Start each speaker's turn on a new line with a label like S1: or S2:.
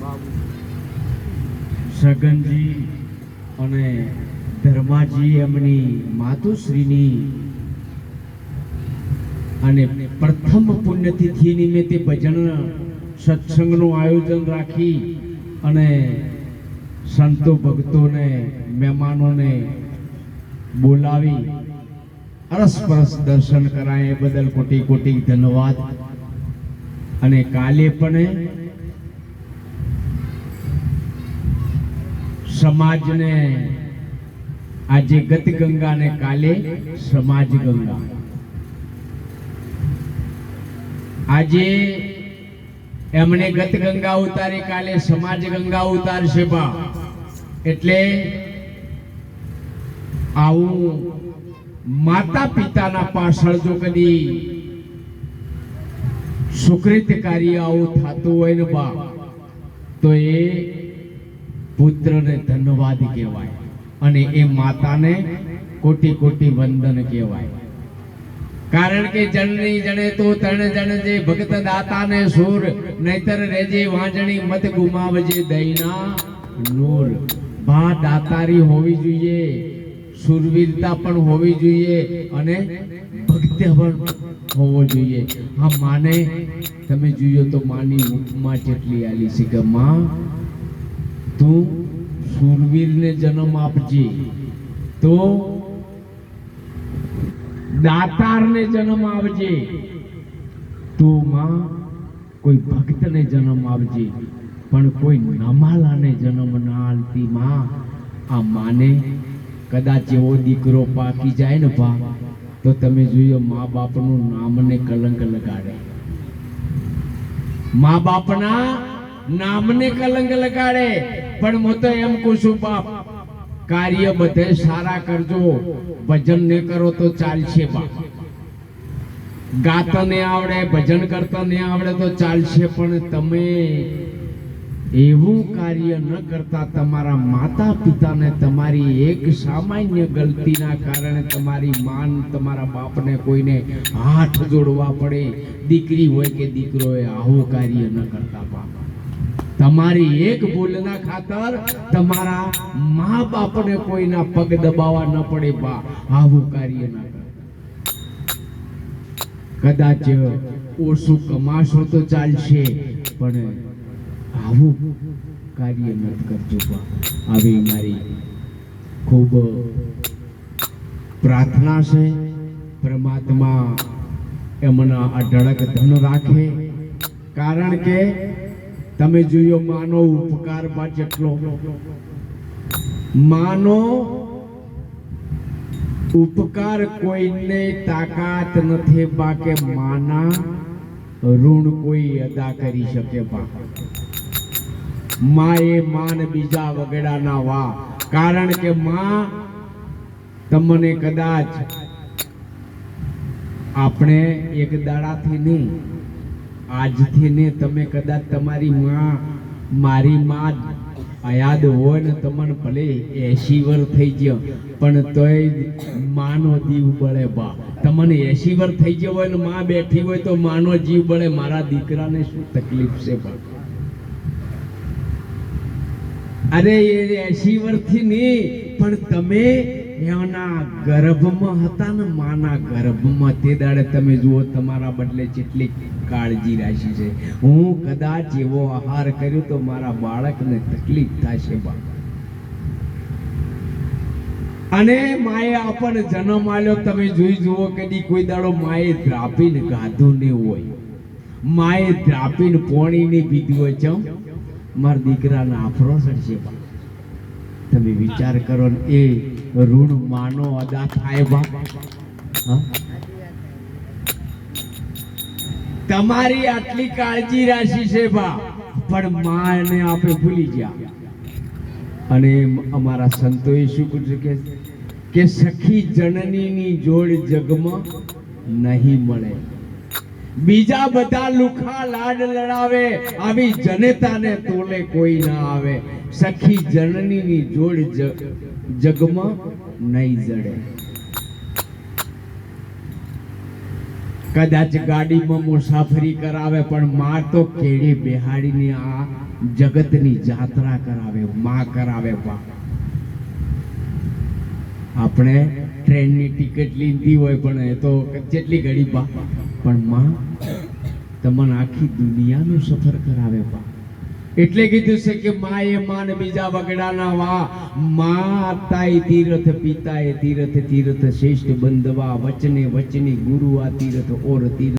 S1: બાબુ.
S2: સગનજી અને ધર્માજી એમની માતુશ્રીની અને પ્રથમ પુણ્યતિથિ નિમિત્તે ભજન સત્સંગનું આયોજન રાખી અને સંતો ભક્તોને, મહેમાનોને બોલાવી અરસપરસ દર્શન કરાય બદલ કોટી કોટી ધન્યવાદ. અને કાલે પણ સમાજને, આજે ગત ગંગા ને કાલે સમાજ ગંગા આજે એમણે ગત ગંગા ઉતારી, કાલે સમાજ ગંગા ઉતારશે બા. એટલે આવું માતા પિતાના પાછળ જો કદી સુકૃત કાર્ય આવું થતું હોય ને બા તો એ પુત્રને ધન્યવાદ કહેવાય અને એ માતાને કોટી કોટી વંદન કહેવાય. કારણ કે જણની જણે તો તણ જણ જે ભક્ત દાતાને સુર, નહીતર રેજે વાંજણી મત ગુમાવજે દૈના નૂર. ભા દાતારી હોવી જોઈએ. સુરવીરતા પણ હોવી જોઈએ અને ભક્તિ પણ હોવો જોઈએ. હા, માને, તમે જોયો તો માની ઉપમા જેટલી આલી છે કે માં, તું સુરવીરને જન્મ આપજે. તો દાતારને જન્મ આવજે તો માં કોઈ ભક્તને જન્મ આવજે પણ કોઈ નમાલાને જન્મ ના આલતી માં. આ માને કદાચ એવો દીકરો પાકી જાય ને બા તો તમે જોયો મા બાપનું નામને કલંક લગાડે. મા બાપના નામને કલંક લગાડે. પણ હું તો એમ કહું છું, બાપ, કાર્ય બધે સારા કરજો, ભજન ને કરો તો ચાલશે, બાપ. ગાતા ને આવડે, ભજન કરતા ને આવડે તો ચાલશે, પણ તમે એવું કાર્ય ન કરતા તમારા માતા પિતાને તમારી એક સામાન્ય ગલતીના કારણે તમારી માન તમારા બાપને કોઈને હાથ જોડવા પડે. દીકરી હોય કે દીકરો હોય આવું કાર્ય ન કરતા બાપ. તમારી એક ભૂલના ખાતર તમારા મા બાપને કોઈના પગ દબાવવા ન પડે બા આવું કાર્ય ન કરતા. કદાચ ઓછું કમાશો તો ચાલશે, પણ આવું કાર્ય ન કરજો આવી મારી ખૂબ પ્રાર્થના છે. પરમાત્મા એમના અઢળક ધન રાખે. કારણ કે તમે જોયો માનો ઉપકાર બા જેટલો. માનો ઉપકાર કોઈને તાકાત નથી બા માના ઋણ કોઈ અદા કરી શકે બા માં એ માન બીજા વગડાના વા. કારણ કે માં તમને કદાચ આપણે એક દાડાથી નહીં, આજથી ને તમે કદાચ તમારી માં, મારી માં અયાદ હોય ને તમને ભલે એસી વર થઈ ગયો, પણ તોય માનો જીવ બળે બા. તમને એસી વર થઈ ગયો હોય ને માં બેઠી હોય તો માનો જીવ બળે. મારા દીકરાને શું તકલીફ છે બા? અરે એ એસી વર્ષથી નહીં, પણ તમે એના ગર્ભમાં હતા ને માના ગર્ભમાં, તે દાડે તમે જુઓ તમારા બદલે કેટલી કાળજી રાખી છે. હું કદાચ એવો આહાર કર્યો તો મારા બાળકને તકલીફ થશે બા. અને માએ આપણને જન્મ આલ્યો, તમે જોઈ જુઓ કદી કોઈ દાડો માએ દ્રાપીને ગાધું નહીં હોય. માએ દ્રાપીને પોણી નહીં પીધું હોય ચમ મારા દીકરાના આફરો ચડશે તમે વિચાર કરો ને, એ ઋણ માનો, અદા થાય બા તમારી આટલી કાળજી રાશિ છે બા, પણ માને આપણે ભૂલી ગયા. અને અમારા સંતોએ શું કીધું કે કે સખી જનનીની જોડ જગમાં નહીં મળે. બીજા બધા લુખા લાડ લડાવે, આવી જનતાને તોલે કોઈ ના આવે. સખી જનનીની જોડ જગમાં નહીં જડે. કદાચ ગાડીમાં મુસાફરી કરાવે, પણ માં તો કેળી બિહાડીની આ જગતની જાત્રા કરાવે, મા કરાવે બા આપણે ટ્રેનની ટિકિટ લીધી હોય, પણ એ તો જેટલી ઘડી બા પણ માં, તમને આખી દુનિયાનો સફર કરાવે, બા. એટલે કીધું છે કે મા એ માન બીજા વગડાના વા. માતાએ તીરથ, પિતાએ તીરથ તીરથ શ્રેષ્ઠ બંધવા, વચને વચની ગુરુ આ તીરથ, ઓર તીરથ